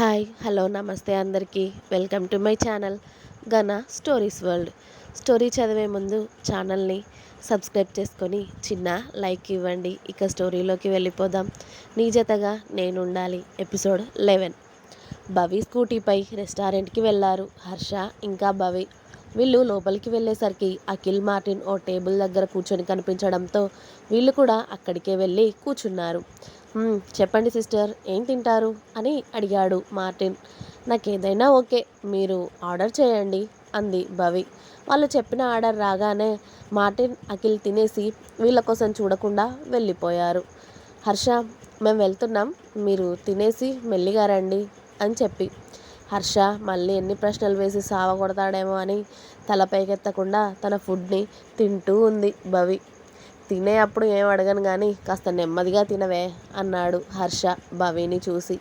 Hi hello నమస్తే అందరికీ. Welcome to my channel Ghana stories world. Story చదివే ముందు ఛానల్ని సబ్స్క్రైబ్ చేసుకొని చిన్న లైక్ ఇవ్వండి. ఇక స్టోరీలోకి వెళ్ళిపోదాం. నీ జతగా నేను ఉండాలి ఎపిసోడ్ లెవెన్. భవి స్కూటీపై రెస్టారెంట్కి వెళ్ళారు హర్ష ఇంకా భవి. వీళ్ళు లోపలికి వెళ్ళేసరికి అఖిల్ మార్టిన్ ఓ టేబుల్ దగ్గర కూర్చొని కనిపించడంతో వీళ్ళు కూడా అక్కడికే వెళ్ళి కూర్చున్నారు. చెప్పండి సిస్టర్ ఏం తింటారు? అని అడిగాడు మార్టిన్. నాకేదైనా ఓకే మీరు ఆర్డర్ చేయండి అంది భవి. వాళ్ళు చెప్పిన ఆర్డర్ రాగానే మార్టిన్ అఖిల్ తినేసి వీళ్ళ కోసం చూడకుండా వెళ్ళిపోయారు. హర్ష మేము వెళ్తున్నాం మీరు తినేసి మెల్లిగా రండి అని చెప్పి. హర్ష మళ్ళీ ఎన్ని ప్రశ్నలు వేసి సావగొడతాడేమో అని తల పైకెత్తకుండా తన ఫుడ్ని తింటూ ఉంది భవి. తినే అప్పుడు ఏం అడగను కానీ కాస్త నెమ్మదిగా తినవే అన్నాడు హర్ష భవిని చూసి.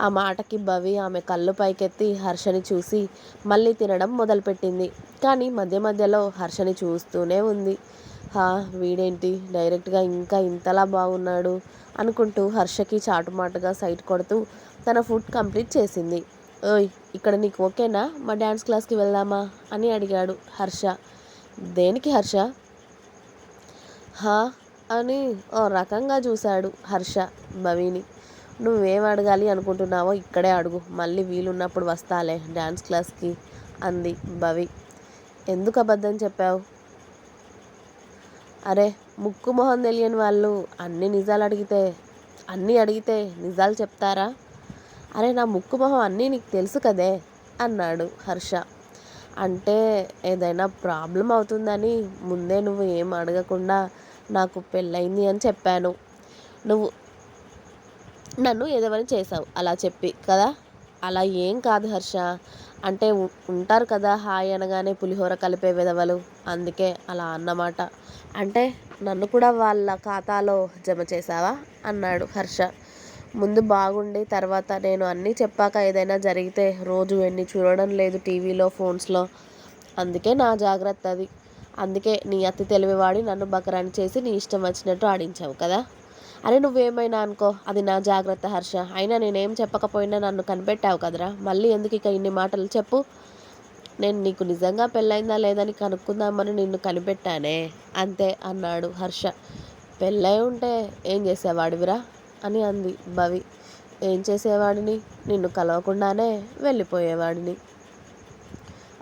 ఆ మాటకి భవి ఆమె కళ్ళు పైకెత్తి హర్షని చూసి మళ్ళీ తినడం మొదలుపెట్టింది. కానీ మధ్య మధ్యలో హర్షని చూస్తూనే ఉంది. హా వీడేంటి? డైరెక్ట్గా ఇంకా ఇంతలా బాగున్నాడు అనుకుంటూ హర్షకి చాటుమాటుగా సైట్ కొడుతూ తన ఫుడ్ కంప్లీట్ చేసింది. ఓయ్ ఇక్కడ నీకు ఓకేనా? మా డ్యాన్స్ క్లాస్కి వెళ్దామా? అని అడిగాడు హర్ష. దేనికి హర్ష? హా అని ఓ రకంగా చూశాడు హర్ష భవిని నువ్వేం అడగాలి అనుకుంటున్నావో ఇక్కడే అడుగు. మళ్ళీ వీలున్నప్పుడు వస్తాలే డ్యాన్స్ క్లాస్కి అంది భవి. ఎందుకు అబద్ధం చెప్పావు? అరే ముక్కు మొహం తెలియని వాళ్ళు అన్ని నిజాలు అడిగితే అన్నీ అడిగితే నిజాలు చెప్తారా? అరే నా ముక్కు మొహం అన్నీ నీకు తెలుసు కదే అన్నాడు హర్ష. అంటే ఏదైనా ప్రాబ్లం అవుతుందని ముందే నువ్వు ఏం అడగకుండా నాకు పెళ్ళయింది అని చెప్పాను. నువ్వు నన్ను ఏదేమని చేసావు అలా చెప్పి కదా? అలా ఏం కాదు హర్ష. అంటే ఉంటారు కదా హాయ్ అనగానే పులిహోర కలిపే విధవలు అందుకే అలా అన్నమాట. అంటే నన్ను కూడా వాళ్ళ ఖాతాలో జమ చేసావా అన్నాడు హర్ష. ముందు బాగుండి తర్వాత నేను అన్నీ చెప్పాక ఏదైనా జరిగితే రోజు ఎన్ని చూడడం లేదు టీవీలో ఫోన్స్లో. అందుకే నా జాగ్రత్త అది అందుకే నీ అతి తెలివివాడి నన్ను బకరాని చేసి నీ ఇష్టం వచ్చినట్టు ఆడించావు కదా. అరే నువ్వేమైనా అనుకో అది నా జాగ్రత్త హర్ష. అయినా నేనేం చెప్పకపోయినా నన్ను కనిపెట్టావు కదరా. మళ్ళీ ఎందుకు ఇక ఇన్ని మాటలు చెప్పు? నేను నీకు నిజంగా పెళ్ళైందా లేదని కనుక్కుందామని నిన్ను కనిపెట్టానే అంతే అన్నాడు హర్ష. పెళ్ళై ఉంటే ఏం చేసేవాడివిరా? అని అంది భవి. ఏం చేసేవాడిని? నిన్ను కలవకుండానే వెళ్ళిపోయేవాడిని.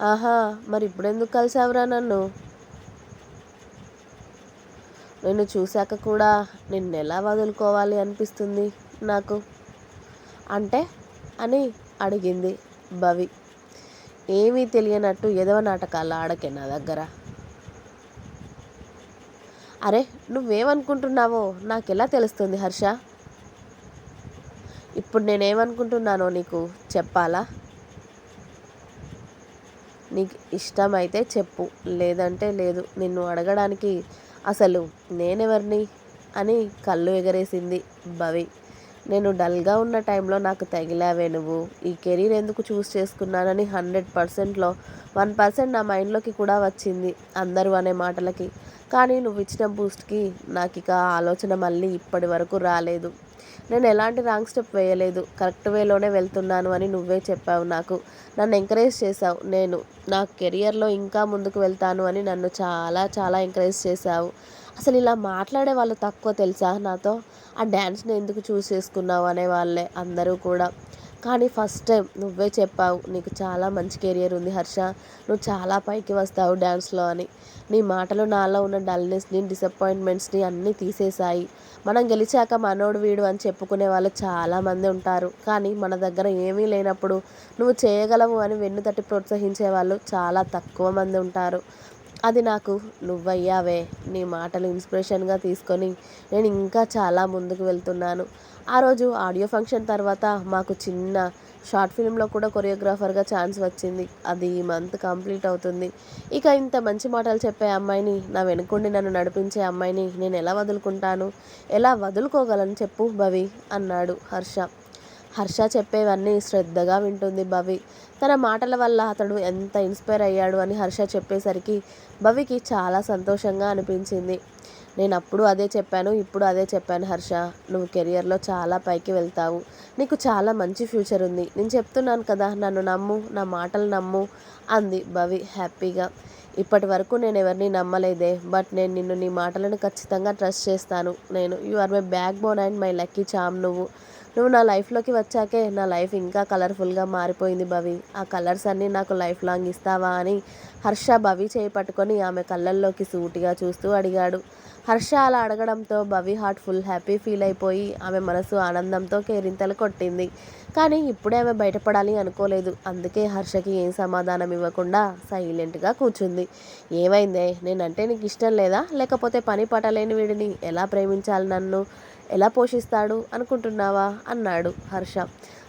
ఆహా మరి ఇప్పుడెందుకు కలిసావురా నన్ను? నిన్ను చూశాక కూడా నిన్ను ఎలా వదులుకోవాలి అనిపిస్తుంది నాకు? అంటే? అని అడిగింది భవి. ఏమీ తెలియనట్టు ఎదవ నాటకాలు ఆడకే నా దగ్గర. అరే నువ్వేమనుకుంటున్నావో నాకెలా తెలుస్తుంది హర్ష? ఇప్పుడు నేనేమనుకుంటున్నానో నీకు చెప్పాలా? నీకు ఇష్టమైతే చెప్పు లేదంటే లేదు. నిన్ను అడగడానికి అసలు నేనెవరిని? అని కళ్ళు ఎగరేసింది భవి. నేను డల్గా ఉన్న టైంలో నాకు తగిలావే నువ్వు. ఈ కెరీర్ ఎందుకు చూస్ చేసుకున్నానని హండ్రెడ్ పర్సెంట్లో వన్ పర్సెంట్ నా మైండ్లోకి కూడా వచ్చింది అందరూ అనే మాటలకి. కానీ నువ్వు ఇచ్చిన బూస్ట్కి నాకు ఇక ఆలోచన మళ్ళీ ఇప్పటి వరకు రాలేదు. నేను ఎలాంటి రాంగ్ స్టెప్ వేయలేదు. కరెక్ట్ వేలోనే వెళ్తున్నాను అని నువ్వే చెప్పావు నాకు. నన్ను ఎంకరేజ్ చేసావు నేను నా కెరియర్లో ఇంకా ముందుకు వెళ్తాను అని నన్ను చాలా చాలా ఎంకరేజ్ చేశావు. అసలు ఇలా మాట్లాడే వాళ్ళు తక్కువ తెలుసా నాతో? ఆ డ్యాన్స్ని ఎందుకు చూస్ చేసుకున్నావు అనే వాళ్ళే అందరూ కూడా. కానీ ఫస్ట్ టైం నువ్వే చెప్పావు నీకు చాలా మంచి కెరియర్ ఉంది హర్ష నువ్వు చాలా పైకి వస్తావు డ్యాన్స్లో అని. నీ మాటలు నాలో ఉన్న డల్నెస్ని డిసప్పాయింట్మెంట్స్ని అన్నీ తీసేశాయి. మనం గెలిచాక మనోడు వీడు అని చెప్పుకునే వాళ్ళు చాలామంది ఉంటారు. కానీ మన దగ్గర ఏమీ లేనప్పుడు నువ్వు చేయగలవు అని వెన్ను తట్టి ప్రోత్సహించే వాళ్ళు చాలా తక్కువ మంది ఉంటారు. అది నాకు నువ్వయ్యావే నీ మాటలు ఇన్స్పిరేషన్గా తీసుకొని నేను ఇంకా చాలా ముందుకు వెళ్తున్నాను. ఆ రోజు ఆడియో ఫంక్షన్ తర్వాత మాకు చిన్న షార్ట్ ఫిల్మ్లో కూడా కొరియోగ్రాఫర్గా ఛాన్స్ వచ్చింది. అది ఈ మంత్ కంప్లీట్ అవుతుంది. ఇక ఇంత మంచి మాటలు చెప్పే అమ్మాయిని నా వెనుకుండి నన్ను నడిపించే అమ్మాయిని నేను ఎలా వదులుకుంటాను? ఎలా వదులుకోగలను చెప్పు భవి? అన్నాడు హర్ష. హర్ష చెప్పేవన్నీ శ్రద్ధగా వింటుంది భవి. తన మాటల వల్ల అతడు ఎంత ఇన్స్పైర్ అయ్యాడు అని హర్ష చెప్పేసరికి భవికి చాలా సంతోషంగా అనిపించింది. నేను అప్పుడు అదే చెప్పాను ఇప్పుడు అదే చెప్పాను హర్ష. నువ్వు కెరియర్లో చాలా పైకి వెళ్తావు. నీకు చాలా మంచి ఫ్యూచర్ ఉంది. నేను చెప్తున్నాను కదా నన్ను నమ్ము నా మాటలు నమ్ము అంది భవి హ్యాపీగా. ఇప్పటి వరకు నేను ఎవరిని నమ్మలేదే బట్ నేను నిన్ను నీ మాటలను ఖచ్చితంగా ట్రస్ట్ చేస్తాను. నేను you are my backbone and my lucky charm నువ్వు. నువ్వు నా లైఫ్లోకి వచ్చాకే నా లైఫ్ ఇంకా కలర్ఫుల్గా మారిపోయింది భవి. ఆ కలర్స్ అన్నీ నాకు లైఫ్ లాంగ్ ఇస్తావా? అని హర్ష భవి చేయి పట్టుకొని ఆమె కళ్ళల్లోకి సూటిగా చూస్తూ అడిగాడు. హర్ష అలా అడగడంతో Bhavi heart full happy feel అయిపోయి ఆమె మనసు ఆనందంతో కేరింతలు కొట్టింది. కానీ ఇప్పుడే ఆమె బయటపడాలి అనుకోలేదు. అందుకే హర్షకి ఏం సమాధానం ఇవ్వకుండా సైలెంట్గా కూర్చుంది. ఏమైందే? నేనంటే నీకు ఇష్టం లేదా? లేకపోతే పని పట్టలేని వీడిని ఎలా ప్రేమించాలి నన్ను? ఎలా పోషిస్తాడు? అనుకుంటున్నావా? అన్నాడు హర్ష.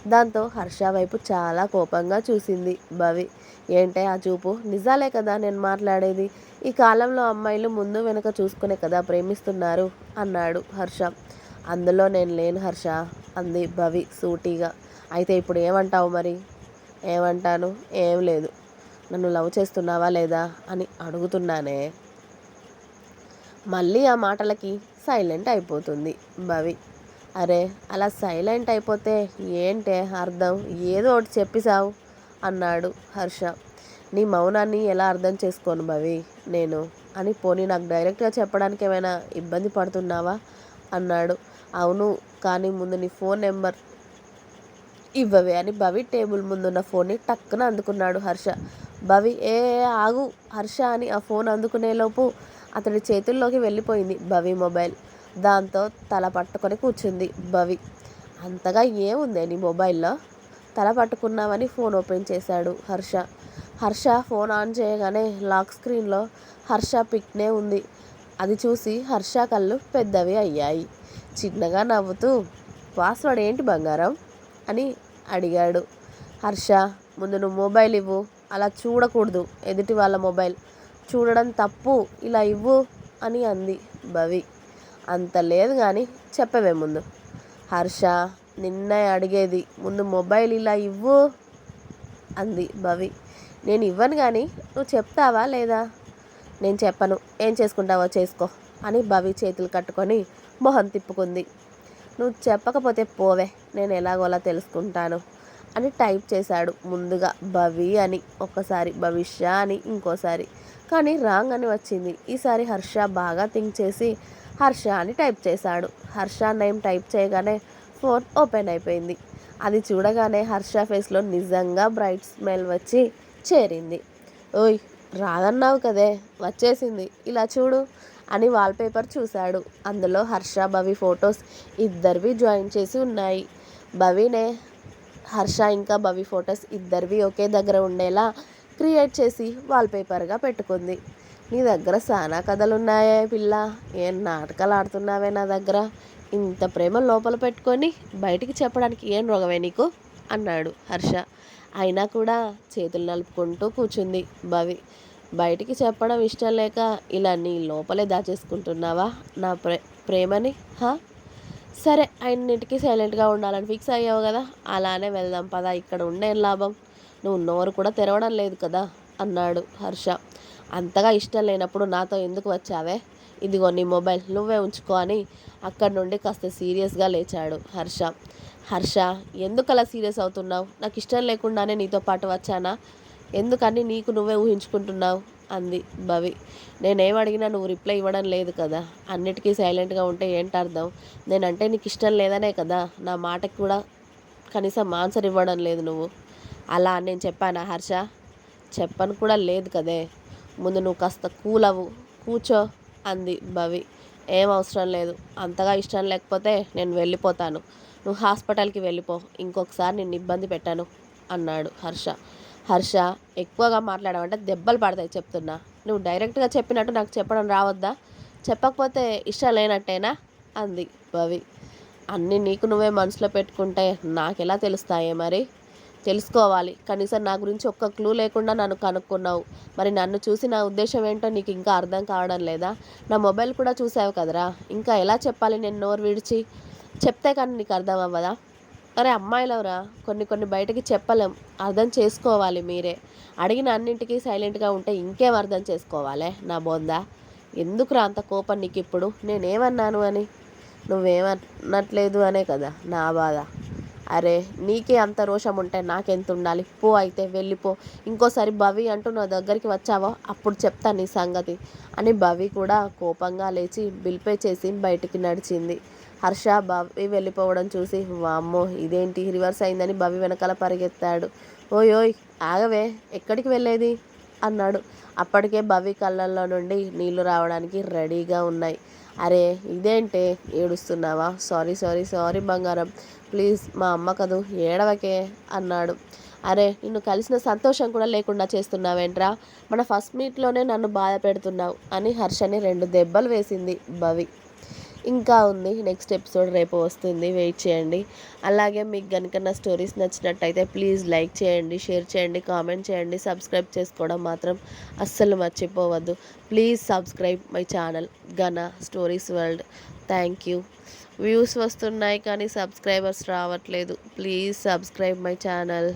దాంతో హర్ష వైపు చాలా కోపంగా చూసింది భవి. ఏంటే ఆ చూపు? నిజాలే కదా నేను మాట్లాడేది? ఈ కాలంలో అమ్మాయిలు ముందు వెనుక చూసుకునే కదా ప్రేమిస్తున్నారు అన్నాడు హర్ష. అందులో నేను లేను హర్ష అంది భవి సూటిగా. అయితే ఇప్పుడు ఏమంటావు మరి? ఏమంటాను? ఏం లేదు. నన్ను లవ్ చేస్తున్నావా లేదా? అని అడుగుతున్నానే. మళ్ళీ ఆ మాటలకి సైలెంట్ అయిపోతుంది భవి. అరే అలా సైలెంట్ అయిపోతే ఏంటే అర్థం? ఏదో ఒకటి చెప్పిసావు అన్నాడు హర్ష. నీ మౌనాన్ని ఎలా అర్థం చేసుకోను భవి? నేను అని పోనీ నాకు డైరెక్ట్గా చెప్పడానికి ఏమైనా ఇబ్బంది పడుతున్నావా? అన్నాడు. అవును కానీ ముందు నీ ఫోన్ నెంబర్ ఇవ్వవే అని భవి టేబుల్ ముందున్న ఫోన్ని టక్కున అందుకున్నాడు హర్ష. భవి ఏ ఆగు హర్ష అని ఆ ఫోన్ అందుకునేలోపు అతడి చేతుల్లోకి వెళ్ళిపోయింది భవి మొబైల్ దాంతో తల పట్టుకొని కూర్చుంది భవి. అంతగా ఏముందే నీ మొబైల్లో తల పట్టుకున్నామని ఫోన్ ఓపెన్ చేశాడు హర్ష. హర్ష ఫోన్ ఆన్ చేయగానే లాక్ స్క్రీన్లో హర్ష పిక్నే ఉంది. అది చూసి హర్ష కళ్ళు పెద్దవి అయ్యాయి. చిన్నగా నవ్వుతూ పాస్వర్డ్ ఏంటి బంగారం? అని అడిగాడు. హర్ష ముందు నువ్వు మొబైల్ ఇవ్వు. అలా చూడకూడదు. ఎదుటి వాళ్ళ మొబైల్. చూడడం తప్పు. ఇలా ఇవ్వు అని అంది భవి. అంత లేదు కానీ చెప్పవే ముందు. హర్ష నిన్నే అడిగేది. ముందు మొబైల్ ఇలా ఇవ్వు అంది భవి. నేను ఇవ్వను కానీ నువ్వు చెప్తావా లేదా? నేను చెప్పను. ఏం చేసుకుంటావో చేసుకో అని భవి చేతులు కట్టుకొని మొహం తిప్పుకుంది. నువ్వు చెప్పకపోతే పోవే నేను ఎలాగోలా తెలుసుకుంటాను అని టైప్ చేశాడు ముందుగా భవి అని ఒకసారి భవిష్య అని ఇంకోసారి. కానీ రాంగ్ అని వచ్చింది. ఈసారి హర్ష బాగా థింక్ చేసి హర్ష అని టైప్ చేశాడు. హర్ష నేమ్ టైప్ చేయగానే ఫోన్ ఓపెన్ అయిపోయింది. అది చూడగానే హర్ష ఫేస్లో నిజంగా బ్రైట్ స్మెల్ వచ్చి చేరింది. ఓయ్ రాదన్నావు కదే వచ్చేసింది. ఇలా చూడు అని వాల్పేపర్ చూశాడు. అందులో హర్ష భవి ఫొటోస్ ఇద్దరివి జాయిన్ చేసి ఉన్నాయి. భవినే హర్ష ఇంకా భవి ఫొటోస్ ఇద్దరివి ఒకే దగ్గర ఉండేలా క్రియేట్ చేసి వాల్పేపర్గా పెట్టుకుంది. నీ దగ్గర చాలా కథలున్నాయే పిల్ల. ఏం నాటకాలు ఆడుతున్నావే నా దగ్గర? ఇంత ప్రేమ లోపల పెట్టుకొని బయటికి చెప్పడానికి ఏం రోగమే నీకు? అన్నాడు హర్ష. అయినా కూడా చేతులు నలుపుకుంటూ కూర్చుంది భవి. బయటికి చెప్పడం ఇష్టం లేక ఇలా నీ లోపలే దాచేసుకుంటున్నావా? నా ప్రే ప్రేమని? హా? సరే అన్నింటికి సైలెంట్గా ఉండాలని ఫిక్స్ అయ్యావు కదా? అలానే వెళ్దాం పదా ఇక్కడ ఉండే లాభం. నువ్వు నోరు కూడా తెరవడం లేదు కదా? అన్నాడు హర్ష. అంతగా ఇష్టం లేనప్పుడు నాతో ఎందుకు వచ్చావే? ఇదిగో నీ మొబైల్ నువ్వే ఉంచుకో అని అక్కడి నుండి కాస్త సీరియస్గా లేచాడు హర్ష. హర్ష ఎందుకు అలా సీరియస్ అవుతున్నావు? నాకు ఇష్టం లేకుండానే నీతో పాటు వచ్చానా? ఎందుకని నీకు నువ్వే ఊహించుకుంటున్నావు? అంది భవి. నేనేం అడిగినా నువ్వు రిప్లై ఇవ్వడం లేదు కదా? అన్నిటికీ సైలెంట్గా ఉంటే ఏంటి అర్థం? నేనంటే నీకు ఇష్టం లేదనే కదా? నా మాటకి కూడా కనీసం ఆన్సర్ ఇవ్వడం లేదు నువ్వు. అలా అని నేను చెప్పానా హర్ష? చెప్పను కూడా లేదు కదే. ముందు నువ్వు కాస్త కూలవు కూర్చో అంది భవి. ఏం అవసరం లేదు అంతగా ఇష్టం లేకపోతే నేను వెళ్ళిపోతాను. నువ్వు హాస్పిటల్కి వెళ్ళిపో ఇంకొకసారి నిన్ను ఇబ్బంది పెట్టాను అన్నాడు హర్ష. హర్ష ఎక్కువగా మాట్లాడమంటే దెబ్బలు పడతాయి చెప్తున్నా. నువ్వు డైరెక్ట్గా చెప్పినట్టు నాకు చెప్పడం రావద్దా? చెప్పకపోతే ఇష్టం లేనట్టేనా? అంది భవి. అన్నీ నీకు నువ్వే మనసులో పెట్టుకుంటే నాకెలా తెలుస్తాయే మరి? తెలుసుకోవాలి. కనీసం నా గురించి ఒక్క క్లూ లేకుండా నన్ను కనుక్కున్నావు. మరి నన్ను చూసి నా ఉద్దేశం ఏంటో నీకు ఇంకా అర్థం కావడం లేదా? నా మొబైల్ కూడా చూసావు కదరా? ఇంకా ఎలా చెప్పాలి నేను నోరు విడిచి? చెప్తే కానీ నీకు అర్థం అవ్వదా? అరే అమ్మాయిలవరా? కొన్ని కొన్ని బయటకి చెప్పలేం. అర్థం చేసుకోవాలి మీరే. అడిగిన అన్నింటికీ సైలెంట్గా ఉంటే ఇంకేం అర్థం చేసుకోవాలి? నా బోందా? ఎందుకురా అంత కోపం నీకు ఇప్పుడు నేనేమన్నాను అని? నువ్వేమన్నట్లేదు అనే కదా? నా బాధ. అరే నీకే అంత రోషం ఉంటే నాకెంత ఉండాలి పో అయితే వెళ్ళిపో ఇంకోసారి భవి అంటూ నా దగ్గరికి వచ్చావో? అప్పుడు చెప్తా నీ సంగతి అని భవి కూడా కోపంగా లేచి బిల్ పే చేసి బయటికి నడిచింది. హర్ష భవి వెళ్ళిపోవడం చూసి వామ్మో ఇదేంటి? రివర్స్ అయిందని భవి వెనకాల పరిగెత్తాడు. ఓయ్ ఓయ్ ఆగవే ఎక్కడికి వెళ్ళేది? అన్నాడు. అప్పటికే భవి కళ్ళల్లో నుండి నీళ్ళు రావడానికి రెడీగా ఉన్నాయి. అరే ఇదేంటే? ఏడుస్తున్నావా? సారీ సారీ సారీ బంగారం. ప్లీజ్ మా అమ్మ కదూ ఏడవకే అన్నాడు. అరే నిన్ను కలిసిన సంతోషం కూడా లేకుండా చేస్తున్నావేంట్రా? మన ఫస్ట్ మీట్లోనే నన్ను బాధ పెడుతున్నావు అని హర్షని రెండు దెబ్బలు వేసింది భవి. ఇంకా ఉంది. నెక్స్ట్ ఎపిసోడ్ రేపు వస్తుంది. వెయిట్ చేయండి. అలాగే మీకు కనుక నా స్టోరీస్ నచ్చినట్టయితే ప్లీజ్ లైక్ చేయండి షేర్ చేయండి కామెంట్ చేయండి. సబ్స్క్రైబ్ చేసుకోవడం మాత్రం అస్సలు మర్చిపోవద్దు. Please subscribe my channel Ghana stories world thank you views వస్తున్నాయి కానీ సబ్స్క్రైబర్స్ రావట్లేదు. Please subscribe my channel